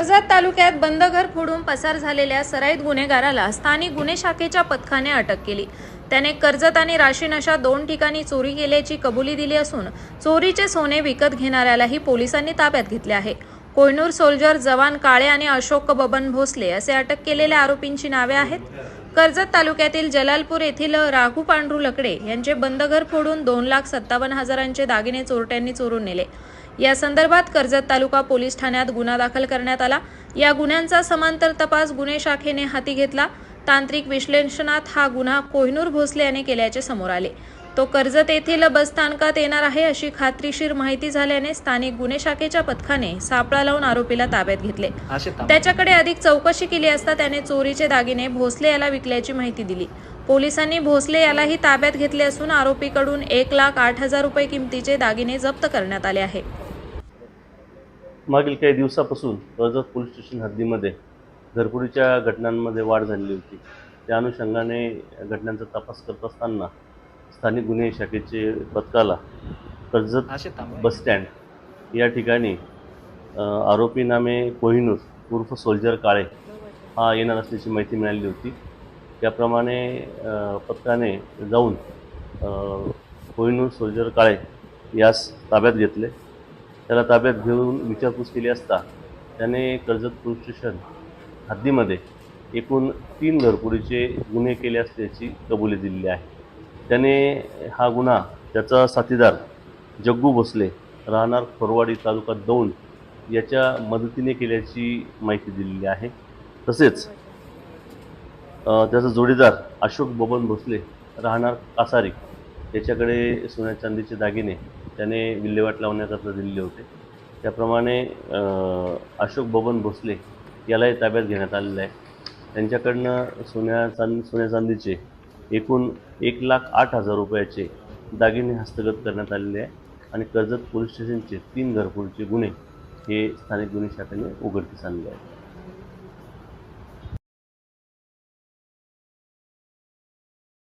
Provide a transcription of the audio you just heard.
कर्जत तालुक्यात बंद घर फोडून पसार झालेल्या सराईत गुन्हेगाराला स्थानिक गुन्हे शाखेच्या पथकाने अटक केली. त्याने कर्जत आणि राशीन अशा दोन ठिकाणी चोरी केल्याची कबुली दिली असून चोरीचे सोने विकत घेणाऱ्यालाही पोलिसांनी ताब्यात घेतले आहे. कोयनूर सोल्जर जवान काळे आणि अशोक बबन भोसले असे अटक केलेल्या आरोपींची नावे आहेत. कर्जत तालुक्यातील जलालपूर येथील राघू पांढरू लकडे यांचे बंद घर फोडून दोन लाख सत्तावन्न हजारांचे दागिने चोरट्यांनी चोरून नेले. या संदर्भात कर्जत तालुका पोलीस ठाण्यात गुन्हा दाखल करण्यात आला. या गुन्ह्यांचा समांतर तपास गुन्हे शाखेने हाती घेतला. तांत्रिक विश्लेषणात हा गुन्हा कोहिनूर भोसले याने केल्याचे समोर आले. तो कर्जत येथील बसस्थानकात येणार आहे अशी खात्रीशीर माहिती झाल्याने स्थानिक गुन्हे शाखेच्या पथकाने सापळा लावून आरोपीला ताब्यात घेतले. त्याच्याकडे अधिक चौकशी केली असता त्याने चोरीचे दागिने भोसले याला विकल्याची माहिती दिली. पोलिसांनी भोसले यालाही ताब्यात घेतले असून आरोपीकडून एक लाख आठ हजार रुपये किमतीचे दागिने जप्त करण्यात आले आहे. मागील काही दिवसापासून कर्जत पोलीस स्टेशन हद्दीमध्ये घरपुरीच्या घटनांमध्ये वाढ झालेली होती. त्या अनुषंगाने घटनांचा तपास करत असताना स्थानिक गुन्हे शाखेचे पथकाला कर्जत बसस्टँड या ठिकाणी आरोपी नामे कोहिनूर उर्फ सोल्जर काळे हा येणार असल्याची माहिती मिळाली होती. त्याप्रमाणे पथकाने जाऊन कोहिनूर सोल्जर काळे यास ताब्यात घेतले. त्याला ताब्यात घेऊन विचारपूस केली असता त्याने कर्जत पोलीस स्टेशन हद्दीमध्ये एकूण तीन घरपुरीचे गुन्हे केले असल्याची कबुली दिलेली आहे. त्याने हा गुन्हा त्याचा साथीदार जग्गू भोसले राहणार खोरवाडी तालुका दौंड याच्या मदतीने केल्याची माहिती दिलेली आहे. तसेच त्याचा जोडीदार अशोक बबन भोसले राहणार कासारी याच्याकडे सोन्या चांदीचे दागिने त्याने विल्हेवाट लावण्याकरता दिलेले होते. त्याप्रमाणे अशोक बबन भोसले यालाही ताब्यात घेण्यात आलेलं आहे. त्यांच्याकडनं सोन्या चांद सोन्या चांदीचे एकूण एक लाख आठ हजार रुपयाचे दागिने हस्तगत करण्यात आलेले आहे आणि कर्जत पोलीस स्टेशनचे तीन घरफोडीचे गुन्हे हे स्थानिक गुन्हे शाखेने उघडकीस आणले आहेत.